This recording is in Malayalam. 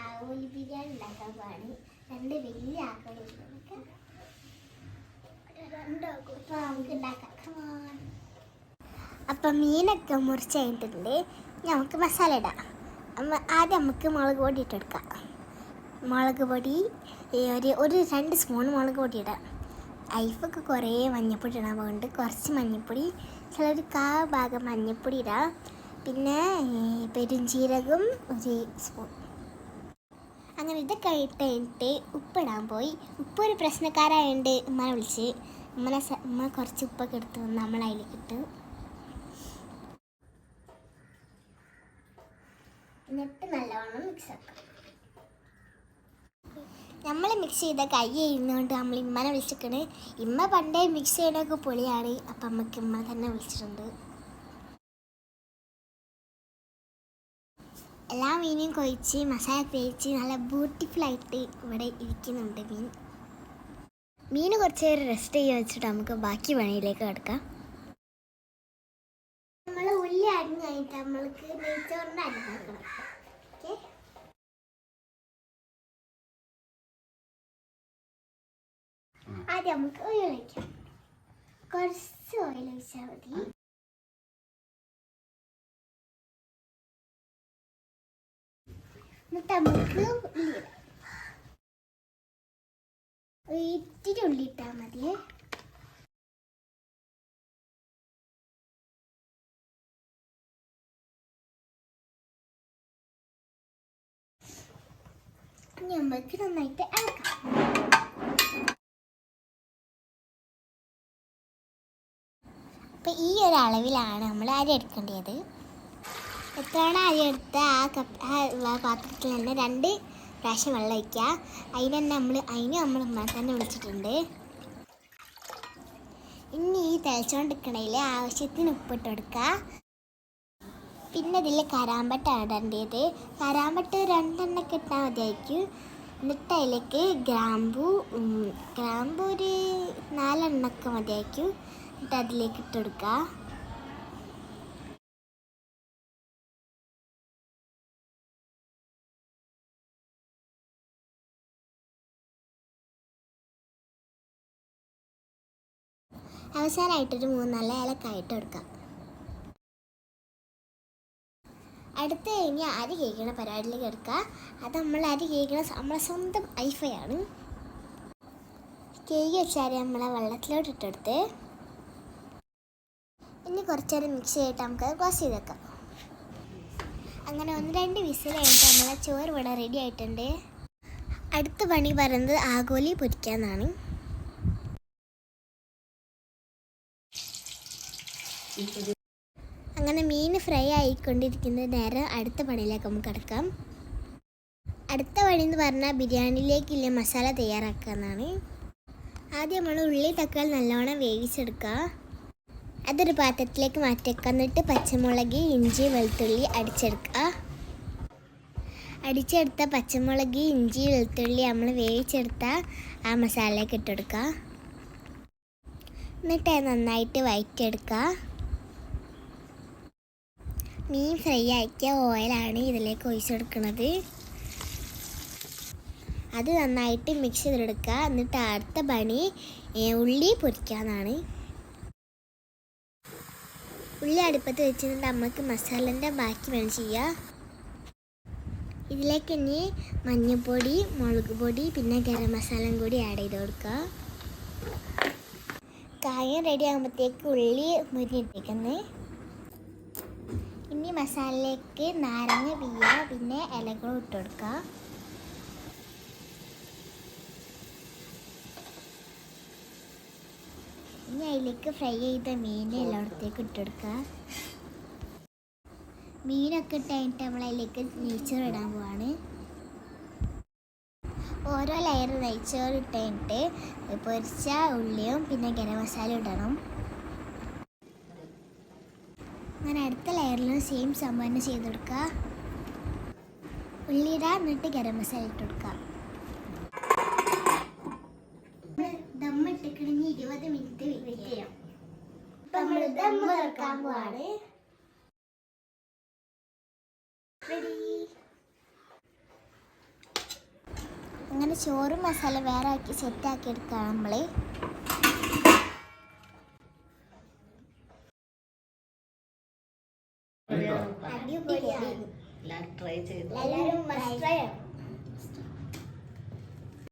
ആവോലി ബിരിയാണി ഉണ്ടാക്കാൻ പാടി രണ്ട് വലിയ നമുക്ക് അപ്പൊ മീനൊക്കെ മുറിച്ച് കഴിഞ്ഞിട്ടുണ്ട്. നമുക്ക് മസാല ഇടാം. ആദ്യം നമുക്ക് മുളക് പൊടി ഇട്ടെടുക്കാം മുളക് പൊടി ഒരു ഒരു രണ്ട് സ്പൂൺ മുളക് പൊടി ഇടാം. ഐഫൊക്കെ കുറേ മഞ്ഞപ്പൊടി ഇടാൻ പോകുന്നുണ്ട്. കുറച്ച് മഞ്ഞപ്പൊടി ചിലർ കാ ഭാഗം മഞ്ഞപ്പൊടി ഇടാം. പിന്നെ പെരുംജീരകം ഒരു സ്പൂൺ അങ്ങനെ ഇത് കഴിഞ്ഞിട്ട് ഉപ്പിടാൻ പോയി. ഉപ്പ് ഒരു പ്രശ്നക്കാരായുണ്ട് ഉമ്മനെ വിളിച്ച് ഉമ്മനെ ഉമ്മ കുറച്ച് ഉപ്പൊക്കെ എടുത്തു നമ്മൾ അതിലേക്ക് ഇട്ട്. എന്നിട്ട് നല്ലവണ്ണം മിക്സ് ആക്കാം. നമ്മൾ മിക്സ് ചെയ്ത കൈ ചെയ്യുന്നതുകൊണ്ട് നമ്മൾ ഇമ്മനെ വിളിച്ചിരിക്കണ് ഇമ്മ പണ്ടേ മിക്സ് ചെയ്യണൊക്കെ പൊളിയാണ്. അപ്പം അമ്മയ്ക്ക് ഇമ്മ തന്നെ വിളിച്ചിട്ടുണ്ട്. എല്ലാ മീനും കൊഴിച്ച് മസാല തേച്ച് നല്ല ബ്യൂട്ടിഫുൾ ആയിട്ട് ഇവിടെ ഇരിക്കുന്നുണ്ട് മീൻ. മീൻ കുറച്ച് നേരം റെസ്റ്റ് ചെയ്യാൻ വെച്ചിട്ട് നമുക്ക് ബാക്കി പണിയിലേക്ക് കിടക്കാം. നമ്മൾ ഉള്ളി കഴിഞ്ഞിട്ട് നമ്മൾക്ക് നെയ്ച്ചോറിന്റെ അരിഞ്ഞാക്കണം ആദ്യം നമുക്ക് ഓയിൽ ഒഴിക്കാം. കുറച്ച് ഓയിൽ ഒഴിച്ചാൽ മതി. ഇത്തിരി ഉള്ളി ഇട്ടാൽ മതിയേ നമുക്ക് നന്നായിട്ട് ഇളക്കാം. അപ്പൊ ഈ ഒരു നമ്മൾ അരി എടുക്കേണ്ടത്. എത്രയാണ് അരി എടുത്ത ആ കപ്പ് ആ പാത്രത്തിൽ തന്നെ രണ്ട് പ്രാവശ്യം വെള്ളം ഒഴിക്കുക. അതിന് തന്നെ നമ്മൾ അതിന് നമ്മൾ ഉമ്മ തന്നെ വിളിച്ചിട്ടുണ്ട്. ഇനി ഈ തിളച്ചുകൊണ്ടിരിക്കണതിൽ ആവശ്യത്തിന് ഉപ്പിട്ട് കൊടുക്കുക. പിന്നെ ഇതിൽ കരാമ്പട്ട ഇടേണ്ടത്. കരാമ്പട്ട് രണ്ടെണ്ണൊക്കെ ഇട്ടാൽ മതിയായിരിക്കും. എന്നിട്ട് അതിലേക്ക് ഗ്രാമ്പു ഗ്രാമ്പു ഒരു നാലെണ്ണൊക്കെ മതിയായിരിക്കും. എന്നിട്ട് അതിലേക്ക് ഇട്ട് കൊടുക്കുക. അവസാനമായിട്ടൊരു മൂന്നാൽ ഏലക്കായിട്ട് കൊടുക്കാം. അടുത്ത് കഴിഞ്ഞ് അരി കേൾക്കണ പരിപാടിയിലേക്ക് എടുക്കുക അത് നമ്മൾ അരി കേൾക്കണ നമ്മളെ സ്വന്തം ഐഫയാണ് കേക്ക് വെച്ച അരി നമ്മളെ വെള്ളത്തിലോട്ട് ഇട്ടെടുത്ത് ഇനി കുറച്ച് നേരം മിക്സ് ചെയ്തിട്ട് നമുക്ക് ക്ലോസ് ചെയ്ത് വെക്കാം. അങ്ങനെ ഒന്ന് രണ്ട് വിസിൽ കഴിഞ്ഞിട്ട് നമ്മളെ ചോറ് ഇവിടെ റെഡി ആയിട്ടുണ്ട്. അടുത്ത പണി പറയുന്നത് ആഗോലി പൊരിക്കാന്നാണ്. അങ്ങനെ മീൻ ഫ്രൈ ആയിക്കൊണ്ടിരിക്കുന്ന നേരം അടുത്ത പണിയിലേക്ക് നമുക്ക് കിടക്കാം. അടുത്ത പണി എന്ന് പറഞ്ഞാൽ ബിരിയാണിയിലേക്കില്ല മസാല തയ്യാറാക്കുക എന്നാണ് ആദ്യം നമ്മൾ ഉള്ളി തക്കാളി നല്ലോണം വേവിച്ചെടുക്കുക. അതൊരു പാത്രത്തിലേക്ക് മാറ്റിവെക്കുക. എന്നിട്ട് പച്ചമുളക് ഇഞ്ചി വെളുത്തുള്ളി അടിച്ചെടുക്കുക. അടിച്ചെടുത്ത പച്ചമുളക് ഇഞ്ചി വെളുത്തുള്ളി നമ്മൾ വേവിച്ചെടുത്ത ആ മസാലയിലേക്ക് ഇട്ടെടുക്കുക എന്നിട്ട് നന്നായിട്ട് വഴറ്റിയെടുക്കുക മീൻ ഫ്രൈ ആക്കിയ ഓയിലാണ് ഇതിലേക്ക് ഒഴിച്ചു കൊടുക്കുന്നത്. അത് നന്നായിട്ട് മിക്സ് ചെയ്തെടുക്കുക. എന്നിട്ട് അടുത്ത പണി ഉള്ളി പൊരിക്കാന്നാണ് ഉള്ളി അടുപ്പത്ത് വെച്ചിട്ട് നമുക്ക് മസാലന്റെ ബാക്കി വേണം ചെയ്യുക ഇതിലേക്ക് ഇനി മഞ്ഞൾപ്പൊടി മുളക് പൊടി പിന്നെ ഗരം മസാലയും കൂടി ആഡ് ചെയ്ത് കൊടുക്കുക. കായം റെഡി ആകുമ്പോഴത്തേക്ക് ഉള്ളി മുരിഞ്ഞിട്ടേക്കുന്നത് ഇനി മസാലയിലേക്ക് നാരങ്ങ പിയ്യ പിന്നെ ഇലകളും ഇട്ട് കൊടുക്കുക ഇനി അതിലേക്ക് ഫ്രൈ ചെയ്ത മീൻ എല്ലായിടത്തേക്ക് കൊടുക്കുക മീനൊക്കെ ഇട്ട് കഴിഞ്ഞിട്ട് നമ്മൾ അതിലേക്ക് നെയ്ച്ചോറ് ഇടാൻ പോവാണ്. ഓരോ ലെയർ നെയ്ച്ചോറ് ഇട്ട് കഴിഞ്ഞിട്ട് പൊരിച്ച ഉള്ളിയും പിന്നെ ഗരം മസാല ഇടണം. അങ്ങനെ അടുത്ത ലെയറിലും സെയിം സംഭവം തന്നെ ചെയ്തെടുക്കുക ഉള്ളിയിടുക എന്നിട്ട് ഗരം മസാല ഇട്ട് കൊടുക്കുക ഇരുപത് മിനിറ്റ് വെയിറ്റ് ചെയ്യാം. ഇപ്പൊ നമ്മൾ ദമ്മ് തുറക്കാൻ പോവാണ്. റെഡി ചോറ് മസാല വേറെ ആക്കി സെറ്റാക്കി എടുക്കുക നമ്മൾ എല്ലാവരും ട്രൈ ചെയ്തു?